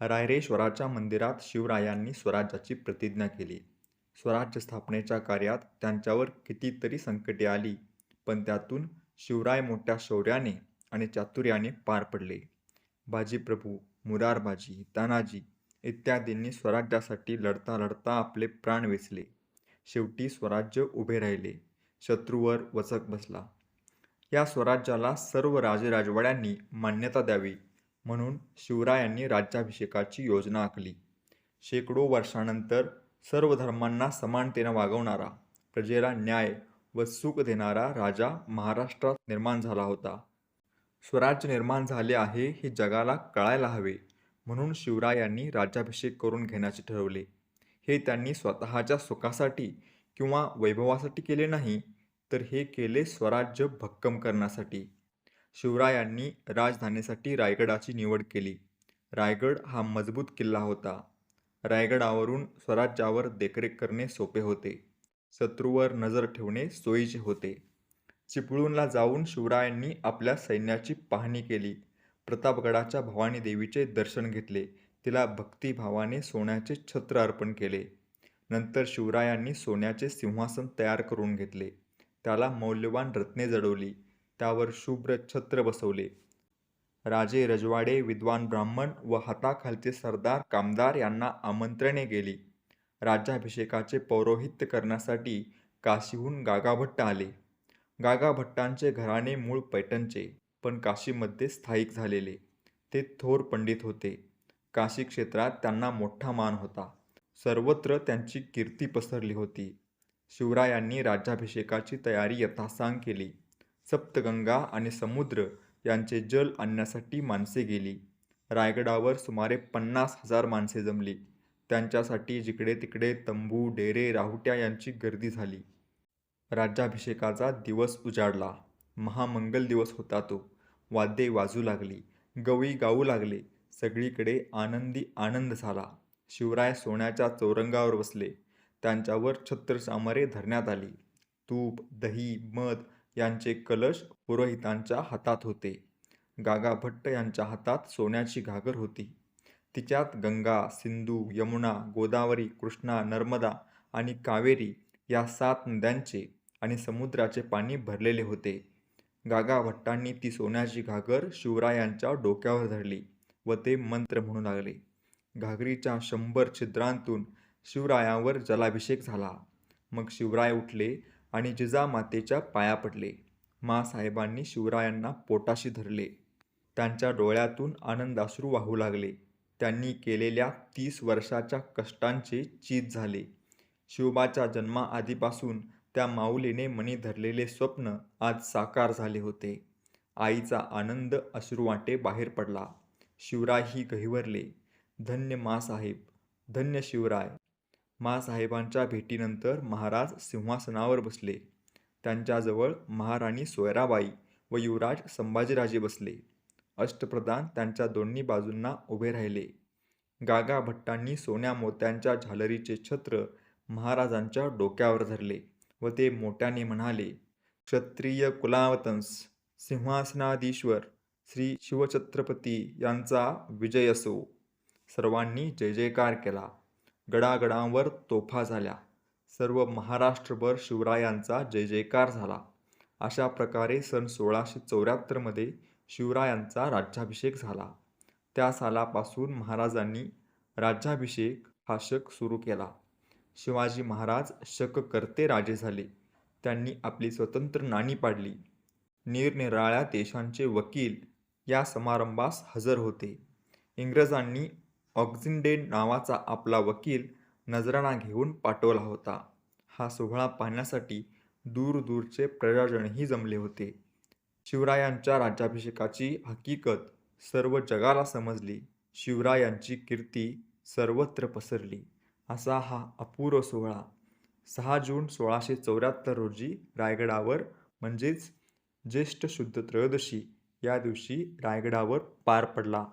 रायरेश्वराच्या मंदिरात शिवरायांनी स्वराज्याची प्रतिज्ञा केली. स्वराज्य स्थापनेच्या कार्यात त्यांच्यावर कितीतरी संकटे आली, पण त्यातून शिवराय मोठ्या शौर्याने आणि चातुर्याने पार पडले. बाजीप्रभू, मुरारबाजी, तानाजी इत्यादींनी स्वराज्यासाठी लढता लढता आपले प्राण वेचले. शेवटी स्वराज्य उभे राहिले. शत्रूवर वचक बसला. या स्वराज्याला सर्व राजेराजवाड्यांनी मान्यता द्यावी म्हणून शिवरायांनी राज्याभिषेकाची योजना आखली. शेकडो वर्षानंतर सर्व धर्मांना समानतेने वागवणारा, प्रजेला न्याय व सुख देणारा राजा महाराष्ट्रात निर्माण झाला होता. स्वराज्य निर्माण झाले आहे हे जगाला कळायला हवे म्हणून शिवरायांनी राज्याभिषेक करून घेण्याचे ठरवले. हे त्यांनी स्वतःच्या सुखासाठी किंवा वैभवासाठी केले नाही, तर हे केले स्वराज्य भक्कम करण्यासाठी. शिवरायांनी राजधानीसाठी रायगडाची निवड केली. रायगड हा मजबूत किल्ला होता. रायगडावरून स्वराज्यावर देखरेख करणे सोपे होते. शत्रूवर नजर ठेवणे सोयीचे होते. चिपळूणला जाऊन शिवरायांनी आपल्या सैन्याची पाहणी केली. प्रतापगडाच्या भवानी देवीचे दर्शन घेतले. तिला भक्तिभावाने सोन्याचे छत्र अर्पण केले. नंतर शिवरायांनी सोन्याचे सिंहासन तयार करून घेतले. त्याला मौल्यवान रत्ने जडवली. त्यावर शुभ्र छत्र बसवले. राजे रजवाडे, विद्वान ब्राह्मण व हाताखालचे सरदार कामदार यांना आमंत्रणे गेली. राज्याभिषेकाचे पौरोहित्य करण्यासाठी काशीहून गागाभट्ट आले. गागाभट्टांचे घराणे मूळ पैठणचे, पण काशीमध्ये स्थायिक झालेले. ते थोर पंडित होते. काशी क्षेत्रात त्यांना मोठा मान होता. सर्वत्र त्यांची कीर्ती पसरली होती. शिवरायांनी राज्याभिषेकाची तयारी यथासांग केली. सप्तगंगा आणि समुद्र यांचे जल आणण्यासाठी माणसे गेली. रायगडावर सुमारे पन्नास हजार माणसे जमली. त्यांच्यासाठी जिकडे तिकडे तंबू, डेरे, राहुट्या यांची गर्दी झाली. राज्याभिषेकाचा दिवस उजाडला. महामंगल दिवस होता तो. वाद्ये वाजू लागली. गवई गाऊ लागले. सगळीकडे आनंदी आनंद झाला. शिवराय सोन्याच्या चौरंगावर बसले. त्यांच्यावर छत्रचामरे धरण्यात आली. तूप, दही, मध यांचे कलश पुरोहितांच्या हातात होते. गागाभट्ट यांच्या हातात सोन्याची घागर होती. तिच्यात गंगा, सिंधू, यमुना, गोदावरी, कृष्णा, नर्मदा आणि कावेरी या सात नद्यांचे आणि समुद्राचे पाणी भरलेले होते. गागाभट्टांनी ती सोन्याची घागर शिवरायांच्या डोक्यावर धरली व ते मंत्र म्हणू लागले. घागरीच्या शंभर छिद्रांतून शिवरायांवर जलाभिषेक झाला. मग शिवराय उठले आणि जिजामातेच्या पाया पडले. माँसाहेबांनी शिवरायांना पोटाशी धरले. त्यांच्या डोळ्यातून आनंदाश्रू वाहू लागले. त्यांनी केलेल्या तीस वर्षाच्या कष्टांचे चीज झाले. शिवबाच्या जन्माआधीपासून त्या माऊलीने मनी धरलेले स्वप्न आज साकार झाले होते. आईचा आनंद अश्रुवाटे बाहेर पडला. शिवरायही गहिवरले. धन्य माँसाहेब, धन्य शिवराय. माँसाहेबांच्या भेटीनंतर महाराज सिंहासनावर बसले. त्यांच्याजवळ महाराणी सोयराबाई व युवराज संभाजीराजे बसले. अष्टप्रधान त्यांच्या दोन्ही बाजूंना उभे राहिले. गागा भट्टांनी सोन्या मोत्यांच्या झालरीचे छत्र महाराजांच्या डोक्यावर धरले व ते मोठ्याने म्हणाले, क्षत्रिय कुलावतंस, सिंहासनाधीश्वर श्री शिवछत्रपती यांचा विजय असो. सर्वांनी जयजयकार केला. गडागडांवर तोफा झाल्या. सर्व महाराष्ट्रभर शिवरायांचा जयजयकार झाला. अशा प्रकारे सन सोळाशे चौऱ्याहत्तरमध्ये शिवरायांचा राज्याभिषेक झाला. त्या सालापासून महाराजांनी राज्याभिषेक हा शक सुरू केला. शिवाजी महाराज शककर्ते राजे झाले. त्यांनी आपली स्वतंत्र नाणी पाडली. निरनिराळ्या देशांचे वकील या समारंभास हजर होते. इंग्रजांनी ऑक्झिंडेन नावाचा आपला वकील नजराणा घेऊन पाठवला होता. हा सोहळा पाहण्यासाठी दूरदूरचे प्रजाजनही जमले होते. शिवरायांच्या राज्याभिषेकाची हकीकत सर्व जगाला समजली. शिवरायांची कीर्ती सर्वत्र पसरली. असा हा अपूर्व सोहळा सहा जून सोळाशे चौऱ्याहत्तर रोजी रायगडावर म्हणजेच ज्येष्ठ शुद्ध त्रयोदशी या दिवशी रायगडावर पार पडला.